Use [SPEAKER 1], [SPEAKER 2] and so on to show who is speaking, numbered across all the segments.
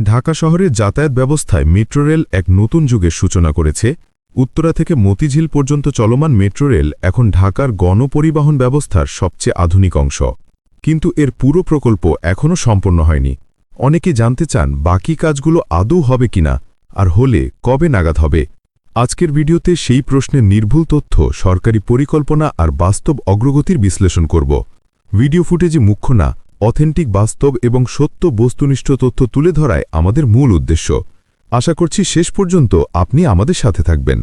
[SPEAKER 1] ঢাকা শহরের যাতায়াত ব্যবস্থায় মেট্রো রেল এক নতুন যুগের সূচনা করেছে। উত্তরা থেকে মতিঝিল পর্যন্ত চলমান মেট্রো রেল এখন ঢাকার গণপরিবহন ব্যবস্থার সবচেয়ে আধুনিক অংশ। কিন্তু এর পুরো প্রকল্প এখনও সম্পন্ন হয়নি। অনেকে জানতে চান, বাকি কাজগুলো আদৌ হবে কিনা, আর হলে কবে নাগাদ হবে? আজকের ভিডিওতে সেই প্রশ্নের নির্ভুল তথ্য, সরকারি পরিকল্পনা আর বাস্তব অগ্রগতির বিশ্লেষণ করব। ভিডিও ফুটেজে মুখ্য না অথেন্টিক বাস্তব এবং সত্য বস্তুনিষ্ঠ তথ্য তুলে ধরায় আমাদের মূল উদ্দেশ্য। আশা করছি শেষ পর্যন্ত আপনি আমাদের সাথে থাকবেন।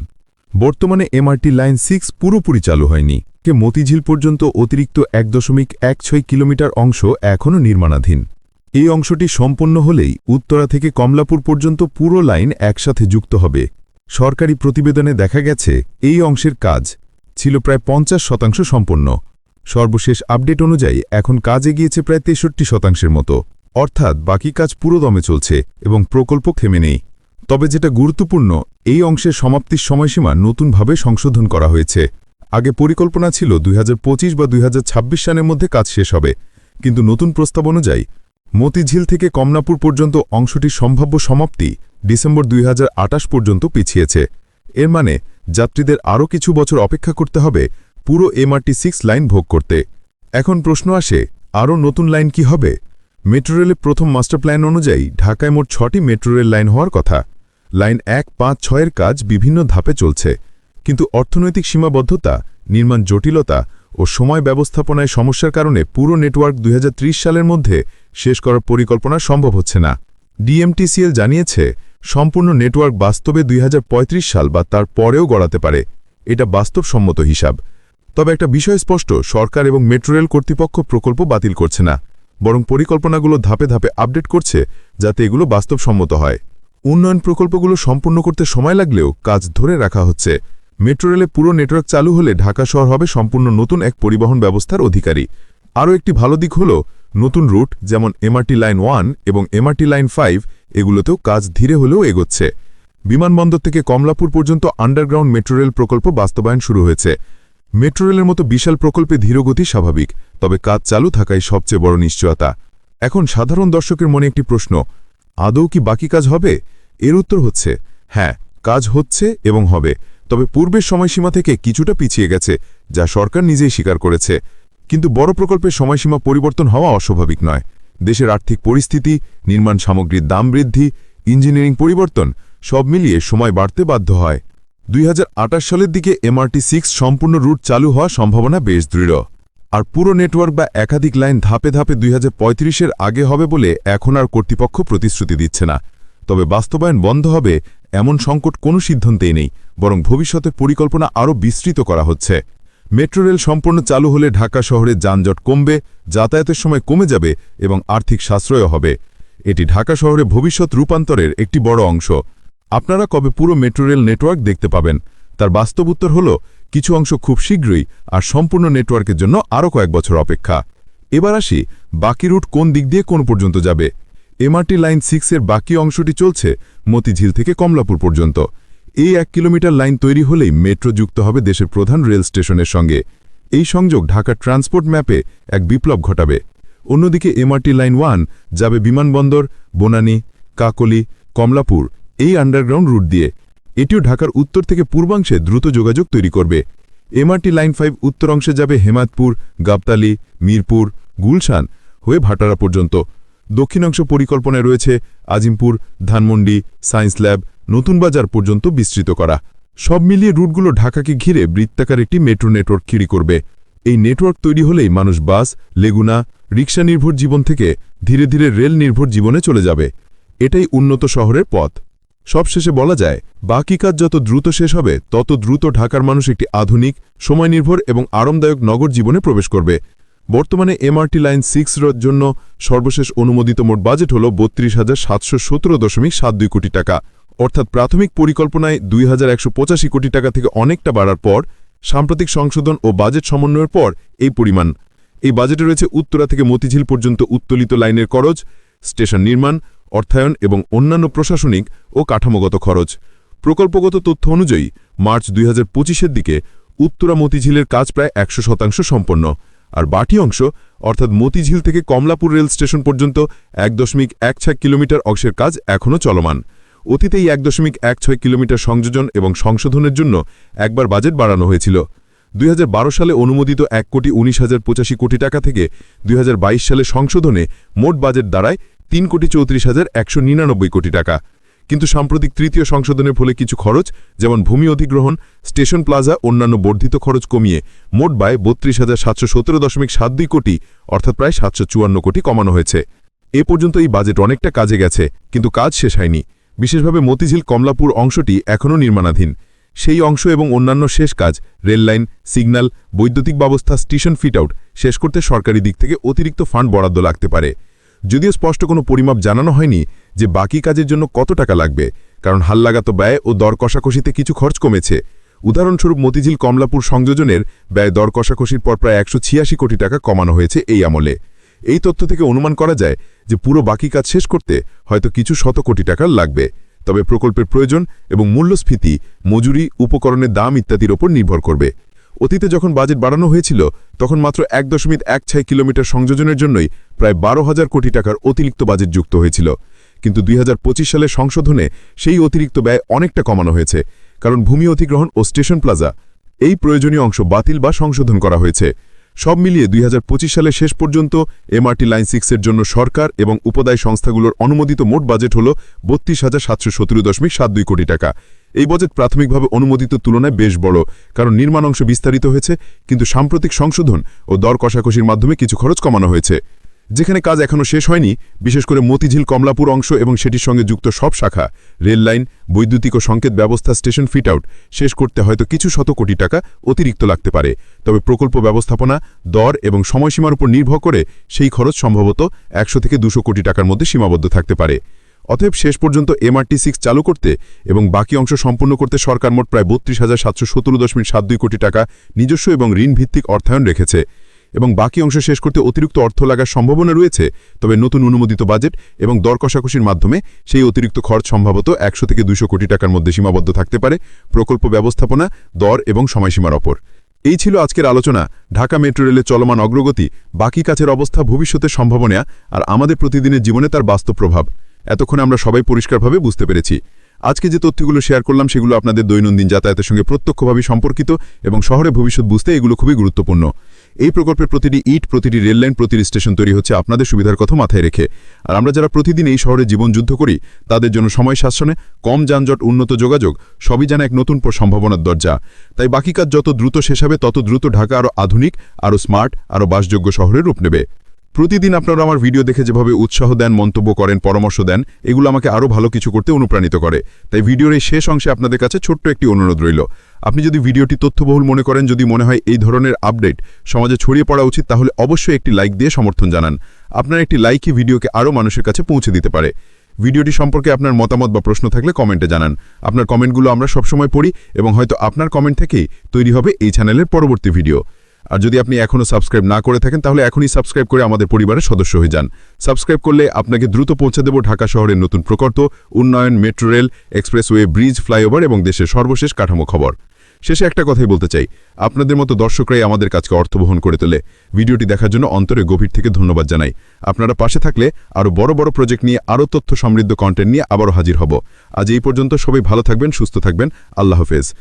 [SPEAKER 1] বর্তমানে এমআরটি লাইন সিক্স পুরোপুরি চালু হয়নি। কে মতিঝিল পর্যন্ত অতিরিক্ত এক দশমিক এক ছয় কিলোমিটার অংশ এখনও নির্মাণাধীন। এই অংশটি সম্পন্ন হলেই উত্তরা থেকে কমলাপুর পর্যন্ত পুরো লাইন একসাথে যুক্ত হবে। সরকারি প্রতিবেদনে দেখা গেছে, এই অংশের কাজ ছিল প্রায় পঞ্চাশ শতাংশ সম্পন্ন। সর্বশেষ আপডেট অনুযায়ী এখন কাজ এগিয়েছে প্রায় তেষট্টি শতাংশের মতো। অর্থাৎ বাকি কাজ পুরোদমে চলছে এবং প্রকল্প থেমে নেই। তবে যেটা গুরুত্বপূর্ণ, এই অংশের সমাপ্তির সময়সীমা নতুনভাবে সংশোধন করা হয়েছে। আগে পরিকল্পনা ছিল দুই হাজার পঁচিশ বা দুই হাজার ছাব্বিশ সালের মধ্যে কাজ শেষ হবে। কিন্তু নতুন প্রস্তাব অনুযায়ী মতিঝিল থেকে কমনাপুর পর্যন্ত অংশটির সম্ভাব্য সমাপ্তি ডিসেম্বর দুই হাজার আটাশ পর্যন্ত পিছিয়েছে। এর মানে যাত্রীদের আরও কিছু বছর অপেক্ষা করতে হবে পুরো এমআরটি সিক্স লাইন ভোগ করতে। এখন প্রশ্ন আসে, আরও নতুন লাইন কি হবে? মেট্রো রেলের প্রথম মাস্টার প্ল্যান অনুযায়ী ঢাকায় মোট ছটি মেট্রো রেল লাইন হওয়ার কথা। লাইন এক, পাঁচ, ছয়ের কাজ বিভিন্ন ধাপে চলছে। কিন্তু অর্থনৈতিক সীমাবদ্ধতা, নির্মাণ জটিলতা ও সময় ব্যবস্থাপনায় সমস্যার কারণে পুরো নেটওয়ার্ক দুই হাজার ত্রিশ সালের মধ্যে শেষ করার পরিকল্পনা সম্ভব হচ্ছে না। ডিএমটিসিএল জানিয়েছে, সম্পূর্ণ নেটওয়ার্ক বাস্তবে দুই হাজার পঁয়ত্রিশ সাল বা তার পরেও গড়াতে পারে। এটা বাস্তবসম্মত হিসাব। তবে একটা বিষয় স্পষ্ট, সরকার এবং মেট্রো রেল কর্তৃপক্ষ প্রকল্প বাতিল করছে না, বরং পরিকল্পনাগুলো ধাপে ধাপে আপডেট করছে যাতে এগুলো বাস্তবসম্মত হয়। উন্নয়ন প্রকল্পগুলো সম্পূর্ণ করতে সময় লাগলেও কাজ ধরে রাখা হচ্ছে। মেট্রো রেলে পুরো নেটওয়ার্ক চালু হলে ঢাকা শহর হবে সম্পূর্ণ নতুন এক পরিবহন ব্যবস্থার অধিকারী। আরও একটি ভালো দিক হল, নতুন রুট যেমন এমআরটি লাইন ওয়ান এবং এমআরটি লাইন ফাইভ এগুলোতেও কাজ ধীরে হলেও এগোচ্ছে। বিমানবন্দর থেকে কমলাপুর পর্যন্ত আন্ডারগ্রাউন্ড মেট্রো রেল প্রকল্প বাস্তবায়ন শুরু হয়েছে। মেট্রো রেলের মতো বিশাল প্রকল্পে ধীরগতি স্বাভাবিক, তবে কাজ চালু থাকাই সবচেয়ে বড় নিশ্চয়তা। এখন সাধারণ দর্শকের মনে একটি প্রশ্ন, আদৌ কি বাকি কাজ হবে? এর উত্তর হচ্ছে হ্যাঁ কাজ হচ্ছে এবং হবে, তবে পূর্বের সময়সীমা থেকে কিছুটা পিছিয়ে গেছে, যা সরকার নিজেই স্বীকার করেছে। কিন্তু বড় প্রকল্পের সময়সীমা পরিবর্তন হওয়া অস্বাভাবিক নয়। দেশের আর্থিক পরিস্থিতি, নির্মাণ সামগ্রীর দাম বৃদ্ধি, ইঞ্জিনিয়ারিং পরিবর্তন, সব মিলিয়ে সময় বাড়তে বাধ্য হয়। দুই হাজার আটাশ সালের দিকে এমআরটি সিক্স সম্পূর্ণ রুট চালু হওয়া সম্ভাবনা বেশ দৃঢ়। আর পুরো নেটওয়ার্ক বা একাধিক লাইন ধাপে ধাপে দুই এর আগে হবে বলে এখন আর কর্তৃপক্ষ প্রতিশ্রুতি দিচ্ছে না। তবে বাস্তবায়ন বন্ধ হবে এমন সংকট কোনো সিদ্ধান্তেই নেই, বরং ভবিষ্যতে পরিকল্পনা আরও বিস্তৃত করা হচ্ছে। মেট্রো রেল সম্পূর্ণ চালু হলে ঢাকা শহরে যানজট কমবে, যাতায়াতের সময় কমে যাবে এবং আর্থিক সাশ্রয় হবে। এটি ঢাকা শহরে ভবিষ্যৎ রূপান্তরের একটি বড় অংশ। আপনারা কবে পুরো মেট্রো রেল নেটওয়ার্ক দেখতে পাবেন? তার বাস্তব উত্তর হল, কিছু অংশ খুব শীঘ্রই আর সম্পূর্ণ নেটওয়ার্কের জন্য আরও কয়েক বছর অপেক্ষা। এবার আসি বাকি রুট কোন দিক দিয়ে কোন পর্যন্ত যাবে। এমআরটি লাইন সিক্সের বাকি অংশটি চলছে মতিঝিল থেকে কমলাপুর পর্যন্ত। এই এক কিলোমিটার লাইন তৈরি হলেই মেট্রো যুক্ত হবে দেশের প্রধান রেল স্টেশনের সঙ্গে। এই সংযোগ ঢাকা ট্রান্সপোর্ট ম্যাপে এক বিপ্লব ঘটাবে। অন্যদিকে এমআরটি লাইন ওয়ান যাবে বিমানবন্দর, বনানী, কাকলি, কমলাপুর এই আন্ডারগ্রাউন্ড রুট দিয়ে। এটিও ঢাকার উত্তর থেকে পূর্বাংশে দ্রুত যোগাযোগ তৈরি করবে। এমআরটি লাইন ফাইভ উত্তর অংশে যাবে হেমাদপুর, গাবতালি, মিরপুর, গুলশান হয়ে ভাটারা পর্যন্ত। দক্ষিণাংশ পরিকল্পনায় রয়েছে আজিমপুর, ধানমন্ডি সায়েন্স ল্যাব নতুন বাজার পর্যন্ত বিস্তৃত করা। সব মিলিয়ে রুটগুলো ঢাকাকে ঘিরে বৃত্তাকার একটি মেট্রো নেটওয়ার্ক খিড়ি করবে। এই নেটওয়ার্ক তৈরি হলেই মানুষ বাস, লেগুনা রিক্সা নির্ভর জীবন থেকে ধীরে ধীরে রেল নির্ভর জীবনে চলে যাবে। এটাই উন্নত শহরের পথ। সবশেষে বলা যায়, বাকি কাজ যত দ্রুত শেষ হবে, তত দ্রুত ঢাকার মানুষ একটি আধুনিক সময় নির্ভর এবং আরামদায়ক নগর জীবনে প্রবেশ করবে। বর্তমানে এমআরটি লাইন সিক্স এর জন্য সর্বশেষ অনুমোদিত মোট বাজেট হল বত্রিশ হাজার সাতশো সতেরো দশমিক সাত দুই কোটি টাকা। অর্থাৎ প্রাথমিক পরিকল্পনায় দুই হাজার একশো পঁচাশি কোটি টাকা থেকে অনেকটা বাড়ার পর, সাম্প্রতিক সংশোধন ও বাজেট সমন্বয়ের পর এই পরিমাণ। এই বাজেটে রয়েছে উত্তরা থেকে মতিঝিল পর্যন্ত উত্তোলিত লাইনের খরচ স্টেশন নির্মাণ অর্থায়ন এবং অন্যান্য প্রশাসনিক ও কাঠামোগত খরচ। প্রকল্পগত তথ্য অনুযায়ী, মার্চ দুই হাজার পঁচিশের দিকে উত্তরা মতিঝিলের কাজ প্রায় একশো শতাংশ সম্পন্ন।
[SPEAKER 2] আর বাটি অংশ, অর্থাৎ মতিঝিল থেকে কমলাপুর রেল স্টেশন পর্যন্ত এক দশমিক এক ছয় কিলোমিটার অংশের কাজ এখনও চলমান। অতীতে এই এক দশমিক এক ছয় কিলোমিটার সংযোজন এবং সংশোধনের জন্য একবার বাজেট বাড়ানো হয়েছিল। দুই হাজার বারো সালে অনুমোদিত এক কোটি উনিশ হাজার পঁচাশি কোটি টাকা থেকে দুই হাজার বাইশ সালে সংশোধনে মোট বাজেট দাঁড়ায় তিন কোটি চৌত্রিশ হাজার একশো নিরানব্বই কোটি টাকা। কিন্তু সাম্প্রতিক তৃতীয় সংশোধনের ফলে কিছু খরচ, যেমন ভূমি অধিগ্রহণ, স্টেশন প্লাজা, অন্যান্য বর্ধিত খরচ কমিয়ে মোট ব্যয় বত্রিশ হাজার সাতশো সতেরো দশমিক সাত দুই কোটি, অর্থাৎ প্রায় সাতশো চুয়ান্ন কোটি কমানো হয়েছে। এ পর্যন্ত এই বাজেট অনেকটা কাজে গেছে, কিন্তু কাজ শেষ হয়নি। বিশেষভাবে মতিঝিল কমলাপুর অংশটি এখনও নির্মাণাধীন। সেই অংশ এবং অন্যান্য শেষ কাজ রেললাইন সিগন্যাল, বৈদ্যুতিক ব্যবস্থা, স্টেশন ফিট আউট, শেষ করতে সরকারি দিক থেকে অতিরিক্ত ফান্ড বরাদ্দ লাগতে পারে। যদিও স্পষ্ট কোনো পরিমাপ জানানো হয়নি যে বাকি কাজের জন্য কত টাকা লাগবে, কারণ হাল্লাগাত ব্যয় ও দর কষাকষিতে কিছু খরচ কমেছে। উদাহরণস্বরূপ মতিঝিল কমলাপুর সংযোজনের ব্যয় দর কষাকষির পর প্রায় একশো ছিয়াশি কোটি টাকা কমানো হয়েছে এই আমলে। এই তথ্য থেকে অনুমান করা যায় যে পুরো বাকি কাজ শেষ করতে হয়তো কিছু শত কোটি টাকা লাগবে। তবে প্রকল্পের প্রয়োজন এবং মূল্যস্ফীতি, মজুরি, উপকরণের দাম ইত্যাদির ওপর নির্ভর করবে। অতীতে যখন বাজেট বাড়ানো হয়েছিল, তখন মাত্র এক দশমিক এক ছয় কিলোমিটার সংযোজনের জন্যই প্রায় বারো হাজার কোটি টাকার অতিরিক্ত বাজেট যুক্ত হয়েছিল। কিন্তু দুই সালের সংশোধনে সেই অতিরিক্ত ব্যয় অনেকটা কমানো হয়েছে, কারণ ভূমি অধিগ্রহণ ও স্টেশন প্লাজা এই প্রয়োজনীয় অংশ বাতিল বা সংশোধন করা হয়েছে। সব মিলিয়ে দুই সালে শেষ পর্যন্ত এমআরটি লাইন সিক্সের জন্য সরকার এবং উপদায় সংস্থাগুলোর অনুমোদিত মোট বাজেট হল বত্রিশ হাজার সাতশো সতেরো দশমিক সাত দুই কোটি টাকা। এই বাজেট প্রাথমিকভাবে অনুমোদিত তুলনায় বেশ বড়, কারণ নির্মাণ অংশ বিস্তারিত হয়েছে, কিন্তু সাম্প্রতিক সংশোধন ও দর কষাকষির মাধ্যমে কিছু খরচ কমানো হয়েছে। যেখানে কাজ এখনও শেষ হয়নি, বিশেষ করে মতিঝিল, কমলাপুর অংশ এবং সেটির সঙ্গে যুক্ত সব শাখা, রেল লাইন, বৈদ্যুতিক ও সংকেত ব্যবস্থা, স্টেশন ফিট আউট, শেষ করতে হয়তো কিছু শত কোটি টাকা অতিরিক্ত লাগতে পারে। তবে প্রকল্প ব্যবস্থাপনা, দর এবং সময়সীমার উপর নির্ভর করে সেই খরচ সম্ভবত একশো থেকে দুশো কোটি টাকার মধ্যে সীমাবদ্ধ থাকতে পারে। অতএব শেষ পর্যন্ত এমআরটি সিক্স চালু করতে এবং বাকি অংশ সম্পূর্ণ করতে সরকার মোট প্রায় বত্রিশ হাজার সাতশো সতেরো দশমিক সাত দুই কোটি টাকা নিজস্ব এবং ঋণভিত্তিক অর্থায়ন রেখেছে। এবং বাকি অংশ শেষ করতে অতিরিক্ত অর্থ লাগার সম্ভাবনা রয়েছে, তবে নতুন অনুমোদিত বাজেট এবং দর কষাকষির মাধ্যমে সেই অতিরিক্ত খরচ সম্ভবত একশো থেকে দুশো কোটি টাকার মধ্যে সীমাবদ্ধ থাকতে পারে প্রকল্প ব্যবস্থাপনা, দর এবং সময়সীমার ওপর। এই ছিল আজকের আলোচনা। ঢাকা মেট্রো রেলের চলমান অগ্রগতি, বাকি কাছের অবস্থা, ভবিষ্যতের সম্ভাবনা আর আমাদের প্রতিদিনের জীবনে তার বাস্তব প্রভাব। এতক্ষণে আমরা সবাই পরিষ্কারভাবে বুঝতে পেরেছি। আজকে যে তথ্যগুলো শেয়ার করলাম, সেগুলো আপনাদের দৈনন্দিন যাতায়াতের সঙ্গে প্রত্যক্ষভাবে সম্পর্কিত এবং শহরে ভবিষ্যৎ বুঝতে এগুলো খুবই গুরুত্বপূর্ণ। এই প্রকল্পের প্রতিটি ইট, প্রতিটি রেললাইন প্রতিটি স্টেশন তৈরি হচ্ছে আপনাদের সুবিধার কথা মাথায় রেখে। আর আমরা যারা প্রতিদিন এই শহরে জীবন যুদ্ধ করি, তাদের জন্য সময় শাসনে কম যানজট, উন্নত যোগাযোগ, সবই যেন এক নতুন সম্ভাবনার দরজা। তাই বাকি কাজ যত দ্রুত শেষ হবে, তত দ্রুত ঢাকা আরও আধুনিক আরও স্মার্ট আরও বাসযোগ্য শহরে রূপ নেবে। প্রতিদিন আপনারা আমার ভিডিও দেখে যেভাবে উৎসাহ দেন, মন্তব্য করেন, পরামর্শ দেন, এগুলো আমাকে আরও ভালো কিছু করতে অনুপ্রাণিত করে। তাই ভিডিওর এই শেষ অংশে আপনাদের কাছে ছোট্ট একটি অনুরোধ রইল। আপনি যদি ভিডিওটি তথ্যবহুল মনে করেন, যদি মনে হয় এই ধরনের আপডেট সমাজে ছড়িয়ে পড়া উচিত, তাহলে অবশ্যই একটি লাইক দিয়ে সমর্থন জানান। আপনার একটি লাইকই ভিডিওকে আরও মানুষের কাছে পৌঁছে দিতে পারে। ভিডিওটি সম্পর্কে আপনার মতামত বা প্রশ্ন থাকলে কমেন্টে জানান। আপনার কমেন্টগুলো আমরা সবসময় পড়ি এবং হয়তো আপনার কমেন্ট থেকেই তৈরি হবে এই চ্যানেলের পরবর্তী ভিডিও। আর যদি আপনি এখনও সাবস্ক্রাইব না করে থাকেন, তাহলে এখনই সাবস্ক্রাইব করে আমাদের পরিবারের সদস্য হয়ে যান। সাবস্ক্রাইব করলে আপনাকে দ্রুত পৌঁছে দেব ঢাকা শহরের নতুন প্রকল্প, উন্নয়ন metro rail expressway bridge flyover এবং দেশের সর্বশেষ কাঠামো খবর। শেষে একটা কথাই বলতে চাই। আপনাদের মতো দর্শকরাই আমাদের কাজকে অর্থবহন করে তোলে। ভিডিওটি দেখার জন্য অন্তরে গভীর থেকে ধন্যবাদ জানাই। আপনারা পাশে থাকলে আরও বড় বড় প্রজেক্ট নিয়ে আরও তথ্য সমৃদ্ধ কন্টেন্ট নিয়ে আবারও হাজির হব। আজ এই পর্যন্ত সবাই ভালো থাকবেন, সুস্থ থাকবেন। আল্লাহ হাফেজ।